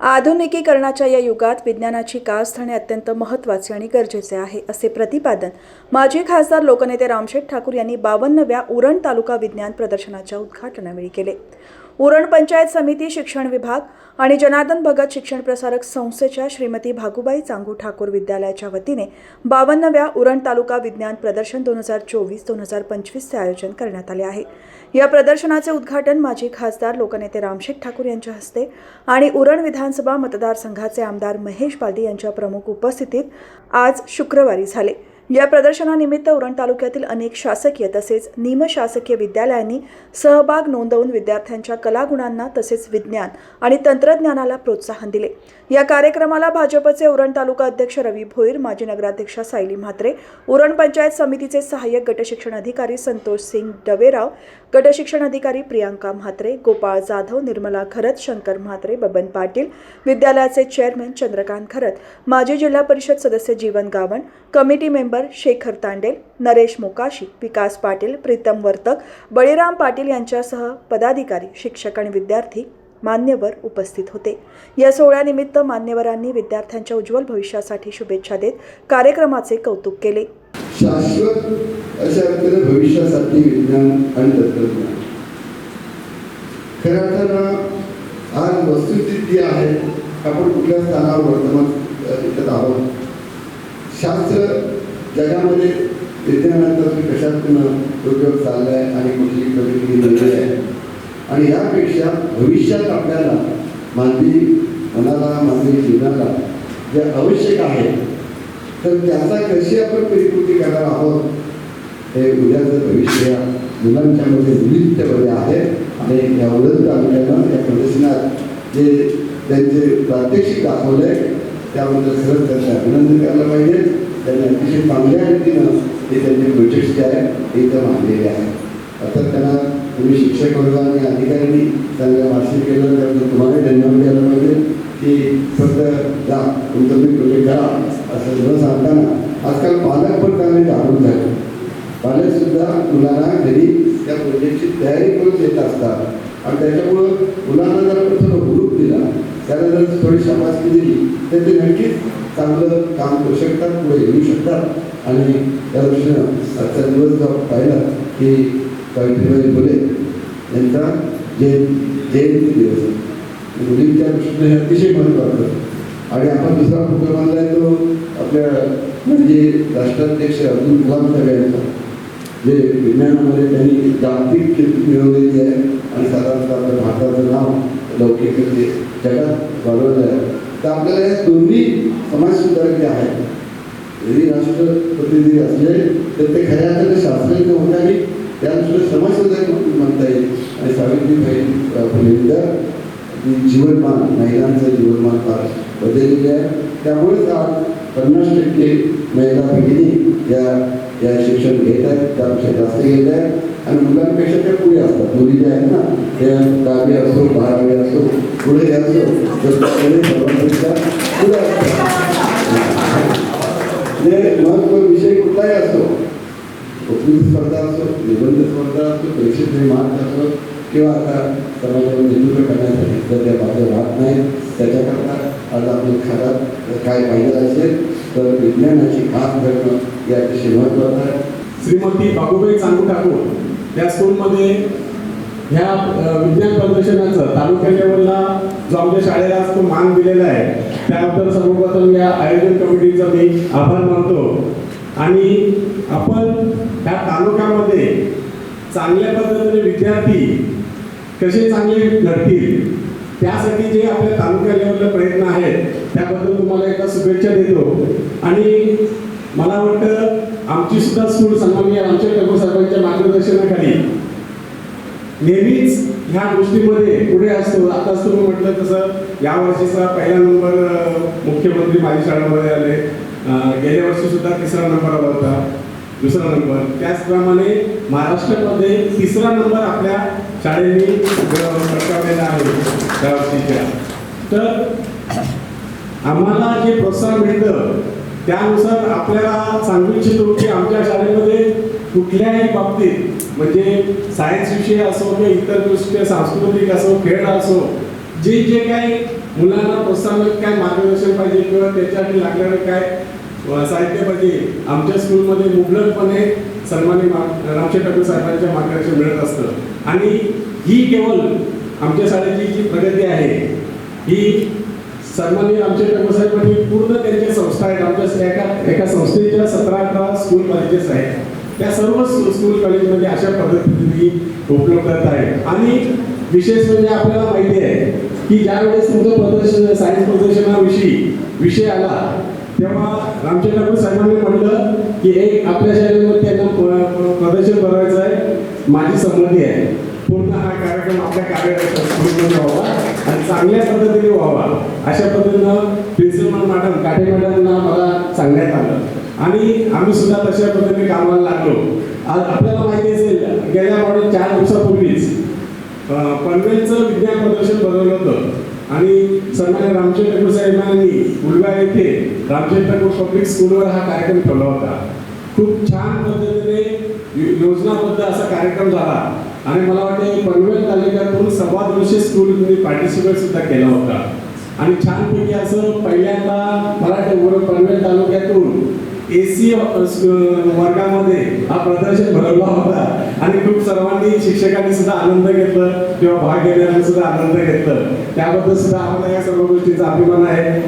आधुनिकीकरणाच्या या युगात विज्ञानाची कास धरणे अत्यंत महत्त्वाचे आणि गरजेचे आहे असे प्रतिपादन माजी खासदार लोकनेते रामशेठ ठाकूर यांनी बावन्नव्या उरण तालुका विज्ञान प्रदर्शनाच्या उद्घाटनावेळी केले. उरण पंचायत समिती शिक्षण विभाग आणि जनार्दन भगत शिक्षण प्रसारक संस्थेच्या श्रीमती भागुबाई चांगू ठाकूर विद्यालयाच्या वतीने बावन्नव्या उरण तालुका विज्ञान प्रदर्शन दोन हजार चोवीस दोन हजार पंचवीसचे आयोजन करण्यात आले आहे. या प्रदर्शनाचे उद्घाटन माजी खासदार लोकनेते रामशेठ ठाकूर यांच्या हस्ते आणि उरण विधानसभा मतदारसंघाचे आमदार महेश बालदी यांच्या प्रमुख उपस्थितीत आज शुक्रवारी झाले. या प्रदर्शनानिमित्त उरण तालुक्यातील अनेक शासकीय तसेच निमशासकीय विद्यालयांनी सहभाग नोंदवून विद्यार्थ्यांच्या कलागुणांना तसेच विज्ञान आणि तंत्रज्ञानाला प्रोत्साहन दिले. या कार्यक्रमाला भाजपचे उरण तालुका अध्यक्ष रवी भोईर माजी नगराध्यक्षा सायली म्हात्रे उरण पंचायत समितीचे सहाय्यक गटशिक्षण अधिकारी संतोष सिंग डवेराव गटशिक्षण अधिकारी प्रियांका म्हात्रे गोपाळ जाधव निर्मला खरत शंकर म्हात्रे बबन पाटील विद्यालयाचे चेअरमन चंद्रकांत खरत माजी जिल्हा परिषद सदस्य जीवन गावण कमिटी मेंबर शेखर तांडेल नरेश मोकाशी विकास पाटील प्रीतम वर्तक बळीराम पाटील यांच्यासह पदाधिकारी शिक्षक आणि विद्यार्थी मान्यवर उपस्थित होते. या सोहळ्यानिमित्त मान्यवरांनी विद्यार्थ्यांच्या उज्ज्वल भविष्यासाठी शुभेच्छा देत कार्यक्रमाचे कौतुक केले. शाश्वत अशा भविष्यासाठी विज्ञान आणि तंत्रज्ञान. खऱ्या अर्थानं आज वस्तुस्थिती आहे आपण कुठल्या स्थानावर वर्तमान आहोत. शास्त्र जगामध्ये विज्ञानाचा कशातून उपयोग आहे आणि कुठली प्रगती झाली आहे. आणि यापेक्षा भविष्यात आपल्याला मानवी मनाला मानवी जीवनाला जे आवश्यक आहे तर त्याचा कशी आपण परिपूर्ती करणार आहोत हे उद्याचं भविष्य या मुलांच्यामध्ये विविधतेमध्ये आहे. आणि या आपल्याला तालुक्यानं या प्रदर्शनात जे त्यांचे प्रात्यक्षिक आहे त्याबद्दल खरंच त्यांना अभिनंदन करायला पाहिजे. त्यांनी अतिशय चांगल्या रीतीनं ते त्यांचे प्रोजेक्ट्स जे आहेत ते इथं मांडलेले आहे आता त्यांना तुम्ही शिक्षक वर्गाने आणि अधिकाऱ्यांनी चांगलं भाषण केलं त्याबद्दल तुम्हाला धन्यवाद द्यायला पाहिजे की फक्त जा तुमचं तुम्ही प्रोजेक्ट करा असं न सांगताना आजकाल पालक पण चांगले जागरूक झाले. पालकसुद्धा मुलांना घरी त्या प्रोजेक्टची तयारी करून देत असतात. आणि त्याच्यामुळं मुलांना जर आपण थोडं हुरूप दिला त्यांना जर थोडी शाबासकी दिली तर ते नक्कीच चांगलं काम करू शकतात पुढे येऊ शकतात. आणि त्या दृष्टीनं आजचा दिवस जर पाहिला की सावित्रीबाई फुले यांचा जयंती दिवस. मुलींच्या दृष्टीने हे अतिशय महत्त्वाचं आणि आपण दुसरा प्रोग्राम आणला आहे तो आपल्या म्हणजे राष्ट्राध्यक्ष अब्दुल कलाम साहेब यांचा. जे विज्ञानामध्ये त्यांनी जागतिक कीर्ती मिळवलेली आहे आणि साधारणतः आपल्या भारताचं नाव लौकिक ते जगात वाढवलं आहे. तर आपल्याला या दोन्ही समाजसुधारक जे आहेत. जरी राष्ट्रप्रतिनिधी असले तर ते खऱ्या अर्थाने शास्त्रज्ञ होते आणि त्यानुसार समाजसुधारक म्हणता येईल. आणि सावित्रीबाई फुलेंचा जीवनमान महिलांचं जीवनमान फार बदललेलं आहे. त्यामुळेच आज पन्नास टक्के महिला भगिनी या या शिक्षण घेत आहेत त्यापेक्षा जास्त घेत आहेत आणि मुलांपेक्षा त्या पुढे असतात. मुली ज्या आहेत ना त्या दहावी असो, बारावी असो, पुढे असो त्या पुढे असतात. विषय कुठलाही असो वक्तृत्व स्पर्धा असो, निबंध स्पर्धा असो परीक्षेचे मार्क असो, किंवा आता समाजामध्ये नेतृत्व करण्यासाठी त्या बाजू राहत नाही त्याच्याकरता आज आपण खराब काय पाहिजे असेल तर विज्ञानाची खास करणं या अतिशय महत्वाचं आहे. श्रीमती बाबूबाई चांगू ठाकूर या स्कूलमध्ये ह्या विज्ञान प्रदर्शनाचं तालुका लेवलला जो आमच्या शाळेला आज तो मान दिलेला आहे त्याबद्दल सर्वप्रथम या आयोजन कमिटीचा मी आभार मानतो. आणि आपण ह्या तालुक्यामध्ये चांगल्या पद्धतीने विद्यार्थी कसे चांगले घडतील त्यासाठी जे आपल्या तालुका लेवलला प्रयत्न आहेत त्याबद्दल तुम्हाला एकदा शुभेच्छा देतो. आणि मला वाटतं आमची सुद्धा स्कूल सन्माननीय आमच्या ठाकूर साहेबांच्या मार्गदर्शनाखाली नेहमीच ह्या गोष्टीमध्ये पुढे असतो. आताच तुम्ही म्हटलं तसं या वर्षीचा पहिला नंबर मुख्यमंत्री माझ्या शाळेमध्ये आले. गेल्या वर्षी सुद्धा तिसरा नंबर आला होता. दुसरा नंबर. त्याचप्रमाणे महाराष्ट्रामध्ये तिसरा नंबर आपल्या शाळेने पटकावलेला आहे त्या वर्षीच्या. तर आम्हाला जे प्रोत्साहन मिळतं त्यानुसार आपल्याला सांगू इच्छितो की आमच्या शाळेमध्ये कुठल्याही बाबतीत म्हणजे सायन्स विषय असो किंवा इतर दृष्ट्या सांस्कृतिक असो खेळ असो जे जे काही मुलांना प्रोत्साहन काय मार्गदर्शन पाहिजे किंवा त्याच्यासाठी लागणारं काय साहित्य पाहिजे आमच्या स्कूलमध्ये मुबलकपणे सन्मानी रामशे ठाकूर साहेबांच्या मार्गदर्शन मिळत असतं. आणि ही केवळ आमच्या शाळेची जी प्रगती आहे ही सन्माननीय आमचे ठाकूर साहेब म्हणजे पूर्ण त्यांच्या संस्था आहेत. आमच्या एका एका संस्थेच्या सतरा अठरा स्कूल कॉलेजेस आहेत. त्या सर्व स्कूल कॉलेजमध्ये अशा पद्धतीने उपलब्धता आहे आणि विशेष म्हणजे आपल्याला माहिती आहे की ज्यावेळेस तुमचं प्रदर्शन सायन्स प्रदर्शनाविषयी विषय आला तेव्हा रामचंद्र ठाकूर साहेबांनी म्हटलं की एक आपल्या शाळेमध्ये त्यांना प्रदर्शन करायचं आहे. माझी संमती आहे. पूर्ण हा कार्यक्रम आपल्या कार्यालयात व्हावा आणि चांगल्या पद्धतीने व्हावा. अशा पद्धतीनं प्रिन्सिपल मॅडम काटे मॅडमना मला सांगण्यात आलं. आणि आम्ही सुद्धा तशा पद्धतीने कामाला लागलो. आज आपल्याला माहिती असेल गेल्या मॉडेल चार दिवसापूर्वीच पनवेलचं विज्ञान प्रदर्शन बनवलं होतं. आणि सन्मान्य रामचंद्र ठाकूर साहेबांनी उलगा येथे रामचंद्र ठाकूर पब्लिक स्कूलवर हा कार्यक्रम ठेवला होता. खूप छान पद्धतीने योजनाबद्ध असा कार्यक्रम झाला. आणि मला वाटते पनवेल तालुक्यातून सर्वात विशेष स्कूलमध्ये पार्टिसिपेट सुद्धा केला होता. आणि छानपैकी असं पहिल्यांदा मराठी पनवेल तालुक्यातून एसी वर्गामध्ये हा प्रदर्शन भरवला होता. आणि खूप सर्वांनी शिक्षकांनी सुद्धा आनंद घेतला किंवा भाग घेण्याने सुद्धा आनंद घेतला. त्याबद्दल सुद्धा आम्हाला या सर्व गोष्टीचा अभिमान आहे.